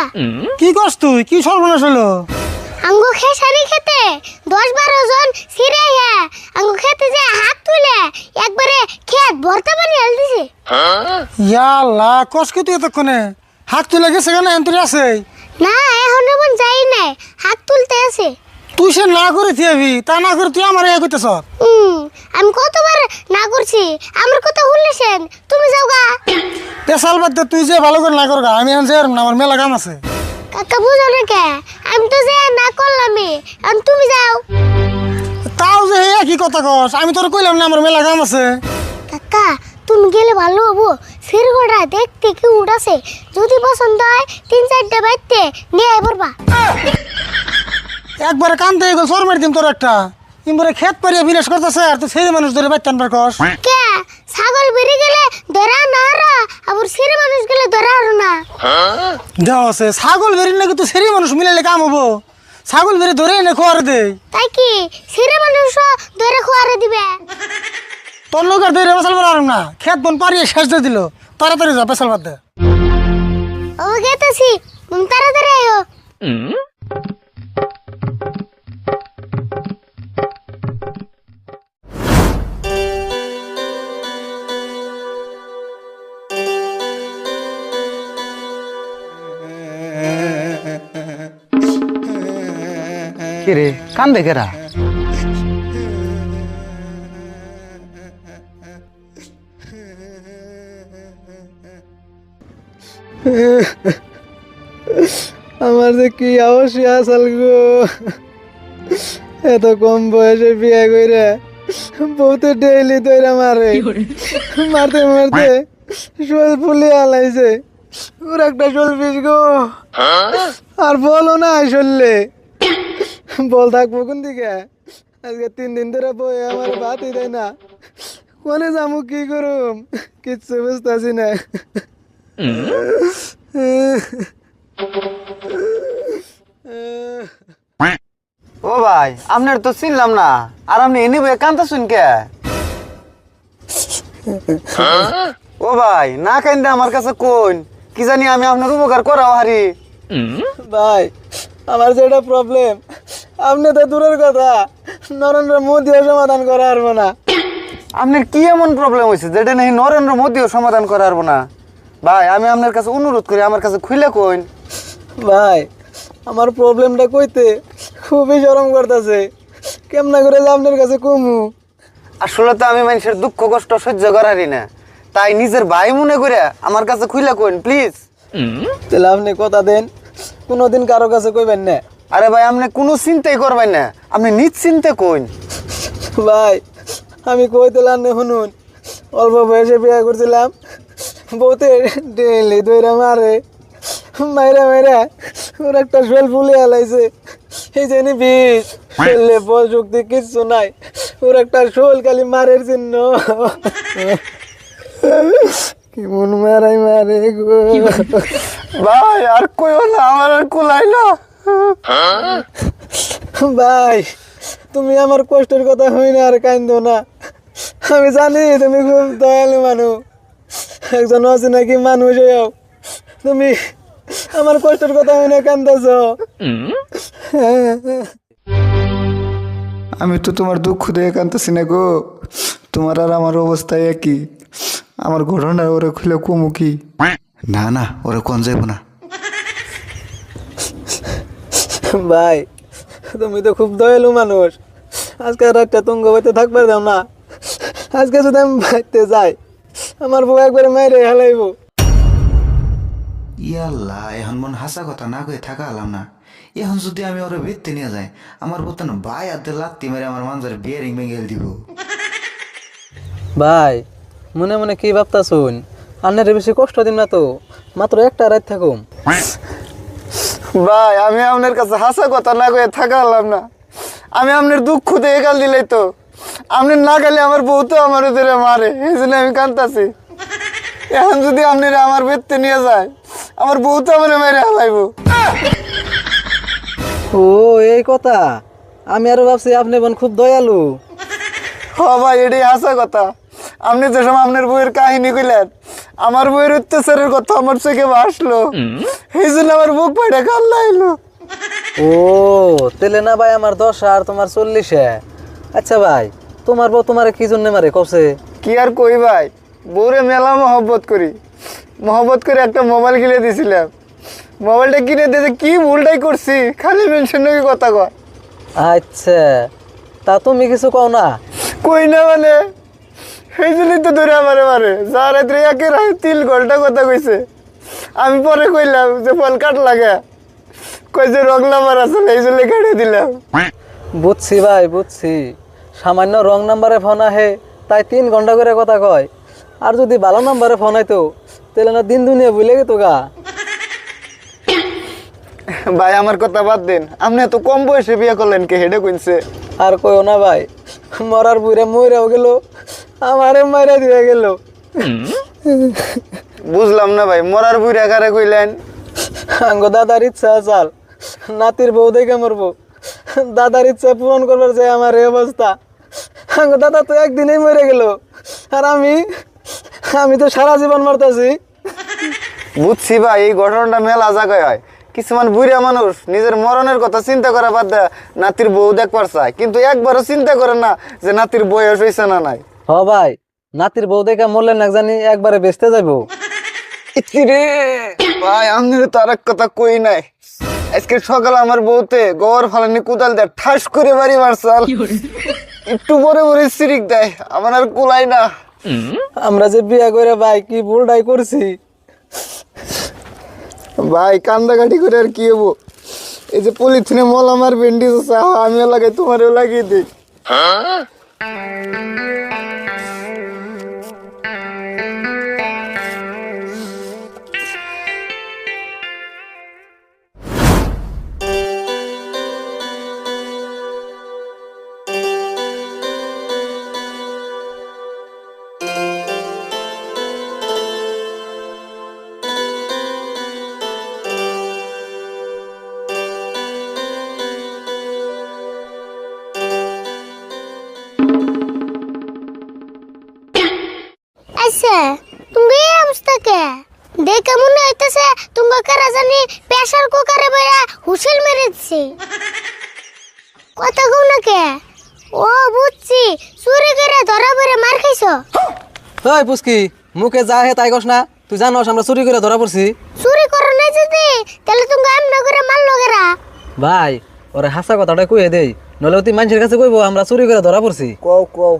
গা কি করছ তুই? কি সর্বনাশ হলো? আঙ্গু খেসারি খেতে। দশ বারো জন সিরে হে আঙ্গু খেতে যে হাত তুলে একবারে খেত ভর্তা পানি হেল দিছে। ইয়াল্লা কস কি তুই এতক্ষণে? হাত তুলে গেছে কেন? এন্ট্রি আছে না এখন এমন যাই নাই। হাত তুলতে আছে। তুই সে না করে থিয়াবি তা না করে তুই আমার এ করতেছ হুম আমি কতবার না করছি? আমার কথা শুনলেছেন তুমি যাও গা। পেশাল বাদ দে, তুই যে ভালো করে না কর গা, আমি এখন যাই না আমার মেলা কাম আছে। কাকা বুঝো না কে? আমি তো যে না করলামই এখন তুমি যাও। তাও যে কি কথা কস আমি তোর কইলাম না আমার মেলা কাম আছে। কাকা তুমি গেলে ভালো হব। সিরগোড়া দেখতে কি উড়াছে যদি পছন্দ হয় তিন চারটে বাইতে নিয়ে আয় পড়বা একবারে কান্দে গেল সর মারি দিম তোর একটা। ইমবারে খেত পারিয়া বিনাশ করতেছে আর তুই সেই মানুষ ধরে বাইতে আনবার কস। কে? ছাগল বেরিয়ে গেলে ধরা না হারা আবার সিরে মানুষ গেলে ধরা হারো না। দেওয়া আছে ছাগল বেরি নাকি তুই সেই মানুষ মিলাইলে কাম হব। ছাগল বেরি ধরে এনে খোয়ার দে। তাই কি? সিরে মানুষ ধরে খোয়ারে দিবে। তোর লোক আর ধরে পেশাল পারলাম না। খেত বন পারিয়ে শেষ দিয়ে দিল। তাড়াতাড়ি যা পেশাল বাদ দে। ও গেতেছি তুমি তাড়াতাড়ি আয়ো। কে রে কান্দে কেরা? আমার যে কি অবশ্যই আসাল গো? এত কম বয়সে বিয়ে কইরা বহুত ডেইলি তৈরা মারে। মারতে মারতে শোল ফুলে আলাইছে। ওর একটা শোল পিস গো। আর বলো না শোললে বল থাকব কোন দিকে? আজকে তিন দিন ধরে বই আমার ভাতই দেয় না। কোনে যাব কি করুম? কিচ্ছু বুঝতেছি না। ও ভাই আপনার তো চিনলাম না। আর আপনি এনে বয়ে কান্দা শুন কে? ও ভাই না কান্দে আমার কাছে কোন কি জানি আমি আপনার উপকার করাও হারি। ভাই আমার যেটা প্রবলেম আপনি তো দূরের কথা। নরেন্দ্র মোদীও সমাধান করা পারব না আপনার কি এমন প্রবলেম হয়েছে যেটা নাকি নরেন্দ্র মোদীও সমাধান করা পারব না ভাই আমি আপনার কাছে অনুরোধ করি আমার কাছে খুলে কইন। ভাই আমার প্রবলেমটা কইতে খুবই শরম করতেছে। কেমনা করে যে আপনার কাছে কমু? আসলে তো আমি মানুষের দুঃখ কষ্ট সহ্য করারই না। তাই নিজের ভাই মনে করে আমার কাছে খুলে কইন প্লিজ তাহলে আপনি কথা দেন। কোনোদিন কারও কাছে কইবেন না। আরে ভাই আপনি কোনো চিন্তাই করবেন না। আপনি নিশ্চিন্তে কইন। ভাই আমি কইতেলাম না শুনুন। অল্প বয়সে বিয়ে করছিলাম। বউতে ডেলি দইরা মারে। মাইরা মাইরা ওর একটা শোল ফুলে আলাইছে এই জানি বিষ বল শক্তি কিচ্ছু নাই। ওর একটা শোল খালি মারের চিহ্ন কেমন মারাই মারে গো। ভাই আর কইও না আমার আর কুলাই না। ভাই তুমি আমার কষ্টের কথা হই না আর কান্দো না। আমি জানি তুমি খুব দয়ালু মানুষ একজন অচিনাকি মানুষ হয়েও তুমি আমার কষ্টের কথা হই না কান্দাছ। আমি তো তোমার দুঃখ দিয়ে কানতেছি না গো। তোমার আর আমার অবস্থা একই। আমার ঘটনা ওরে খুলে কমু কি? না না ওরে কোন যাইব না। ভাই তুমি তো খুব দয়ালু মানুষ। আজকে রাতটা তুঙ্গ বাইতে থাকবার দাও না। আজকে যদি আমি বাইতে যাই আমার বউ একবারে মাইরে হেলাইব। ইয়াল্লা এখন মন হাসা কথা না কয়ে থাকা আলাম না। এখন যদি আমি ওরে ভিত্তি নিয়ে যাই আমার বোতান ভাই আদে লাত্তি মেরে আমার মানজারে বিয়ারিং ভেঙে দিব। ভাই মনে মনে কি ভাবতা শুন আন্নের বেশি কষ্ট দিন না তো মাত্র একটা রাত থাকুম। ভাই আমি আপনার কাছে হাসা কথা না কয়ে থাকালাম না। আমি আপনার দুঃখ দিয়ে গাল দিলাই তো। আপনি না গেলে আমার বউ তো আমার ধরে মারে এই জন্য আমি কান্তাছি এখন যদি আপনারা আমার বেদতে নিয়ে যায় আমার বউ তো আমার মেরে হালাইবো ও এই কথা। আমি আরও ভাবছি আপনি বোন খুব দয়ালু। হ ভাই এটাই হাসা কথা। আপনি যে সময় আপনার বউয়ের কাহিনী কইলেন আমার বইয়ের অত্যাচারের কথা আমার চোখে ভাসলো এই জন্য আমার বুক পাইটা কান্না এলো ও তেলে না ভাই আমার দশ আর তোমার চল্লিশে আচ্ছা ভাই তোমার বউ তোমার কি জন্য মারে কছে কি আর কই ভাই বউরে মেলা মহব্বত করি। মহব্বত করে একটা মোবাইল কিনে দিয়েছিলাম মোবাইলটা কিনে দিয়েছে কি ভুলটাই করছি খালি মেনশন নাকি কথা কয়। আচ্ছা তা তুমি কিছু কও না? কই না মানে? সেই জন্যই তো ধরে আমারে মারে। যা রাত্রে একে রায় তিল ঘণ্টা কথা কইছে। আমি পরে কইলাম যে ফল কাট লাগে। কই যে রং নাম্বার আছে এই জন্য কেটে দিলাম। বুঝছি ভাই বুঝছি। সামান্য রং নাম্বারে ফোন আহে তাই তিন ঘণ্টা করে কথা কয়। আর যদি ভালো নাম্বারে ফোন আইতো তাহলে না দিন দুনিয়া ভুলে গেতো গা। ভাই আমার কথা বাদ দেন। আপনি এত কম বয়সে বিয়ে করলেন কে হেডে কইছে আর কইও না ভাই মরার বুড়ে মইরাও গেল। আমারে মাইরা দিয়ে গেল। বুঝলাম না ভাই মরার বুড়ি আকারে কইলেন? আঙ্গ দাদার ইচ্ছা চাল নাতির বউ দেখে মরবো। দাদার ইচ্ছা পূরণ করবার যে আমার এই অবস্থা। আঙ্গ দাদা তো একদিনেই মরে গেল। আর আমি আমি তো সারা জীবন মারতাছি। বুঝছি ভাই এই ঘটনাটা মেলা জায়গায় হয়। কিছুমান বুড়া মানুষ নিজের মরণের কথা চিন্তা করা বাদ দেয় নাতির বউ দেখবার চায়। কিন্তু একবারও চিন্তা করে না যে নাতির বয়স হয়েছে না নাই। হ ভাই নাতির বউ দেখে মরলেন না জানি একবারে বেচতে যাইবো। রে! ভাই আমি তো আর এক কথা কই নাই। আজকে সকালে আমার বউতে গোবর ফালানি কুদাল দেয় ঠাস করে বাড়ি মারছাল। একটু পরে পরে সিরিক দেয় আমার আর কুলাই না। আমরা যে বিয়া করে ভাই কি ভুলটাই করছি? ভাই কান্দাকাটি করে আর কি হব? এই যে পলিথিনে মল আমার ব্যান্ডেজ আছে আমিও লাগাই তোমারও লাগিয়ে দিই। দেখে মনে হইতেছে তুমি কারা জানি প্রেসার কুকারে বেড়া হুসেল মেরে দিছে কথা কও না কে? ও বুঝছি চুরি করে ধরা পড়ে মার খাইছো। ওই পুস্কি মুখে যা হে তাই কস না তুই জানোস আমরা চুরি করে ধরা পড়ছি। চুরি করো না যদি তাহলে তুমি এমন করে মারলো গেরা ভাই ওরে হাসা কথাটা কইয়ে দেই নলে তুই মানুষের কাছে কইবো আমরা চুরি করে ধরা পড়ছি। কও কও।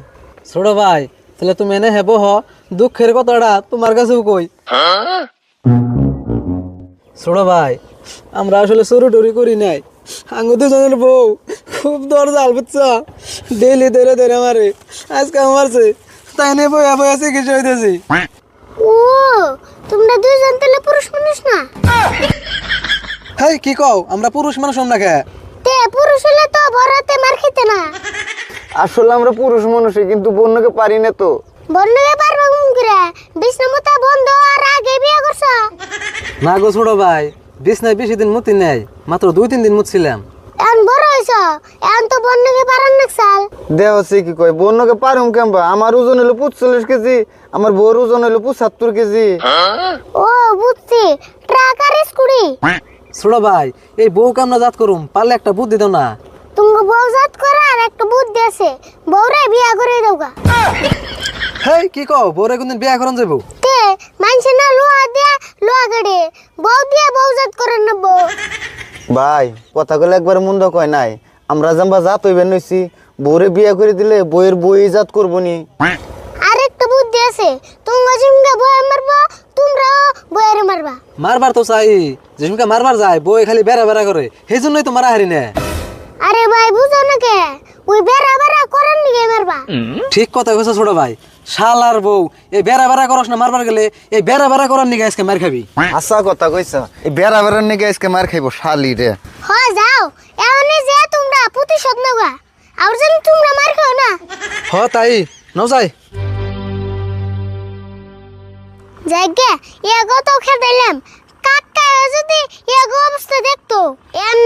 ছোট ভাই তাহলে তুমি এনে হেবো হ দুঃখের কথাটা তোমার কাছেও কই। ছোট ভাই আমরা আসলে চুরি টুরি করি নাই। আঙ্গু দুজনের বউ খুব দরজাল বুঝছ? ডেইলি ধরে ধরে মারে। আজকে মারছে তাই নিয়ে বইয়া বইয়া চিকিৎসা হইতেছি। ও তোমরা দুইজন তাহলে পুরুষ মানুষ না? হেই কি কও? আমরা পুরুষ মানুষ না কে? তে পুরুষ হলে তো বড়তে মার খেতে না। আসলে আমরা পুরুষ মানুষই কিন্তু বন্যকে পারি না তো। বন্যকে পারবা করে। বিষ্ণুমতা বন্ধ আর আগে বিয়ে করছ? না গো ছোট ভাই বিছনায় বেশি দিন মুতি নেই মাত্র দুই তিন দিন মুতছিলাম। এখন বড় হয়েছ? এখন তো বন্যকে পারান না সাল দেহ হচ্ছে কি কয়? বন্যকে পারুম কেমবা? আমার ওজন হলো পঁচল্লিশ কেজি আমার বউর ওজন হলো পঁচাত্তর কেজি। ও বুঝছি। ট্রাক আর স্কুটি? ছোট ভাই এই বউ কামনা জাত করুম পারলে একটা বুদ্ধি দাও না। তুমি বউ জাত করার একটা বুদ্ধি আছে। বউরে বিয়া করে দেওগা হেই কি কও? বউরে কোনদিন বিয়া করন যাব তে মানুষে না লোহা দিয়া লোহা গাড়ে। বউ দিয়া বউ জাত করে নেব ভাই কথাগুলো একবার মন্দ কয় নাই। আমরা জাম্বা জাত হইবেন নইছি বউরে বিয়া করে দিলে বইয়ের বই জাত করব নি। আর একটা বুদ্ধি আছে তুমি জিমকে বয়ে মারবা তোমরাও বয়েরে মারবা। মারবার তো চাই যেসমকে মারবার যায় বই খালি বেড়া বেড়া করে। সেই জন্যই তো মারা হারি না। আরে ভাই বুঝো না কে? ওই বেড়া বেড়া করেন নিগে মারবা? ঠিক কথা কইছো ছোট ভাই। শাল আর বউ এই বেড়া বেড়া করস না মারবার গেলে এই বেড়া বেড়া করার নিগে আজকে মার খাবি। আশা কথা কইছ। এই বেড়া বেড়ার নাকি আজকে মার খাইব শালি রে। হয় যাও। এমনি যে তোমরা প্রতিশোধ নেবা আর যেন তোমরা মার খাও না। হ তাই। নও যাই। জায়গা ইয়াগো তো খেদাইলাম কাকা যদি ইয়াগো অবস্থা দেখতো এম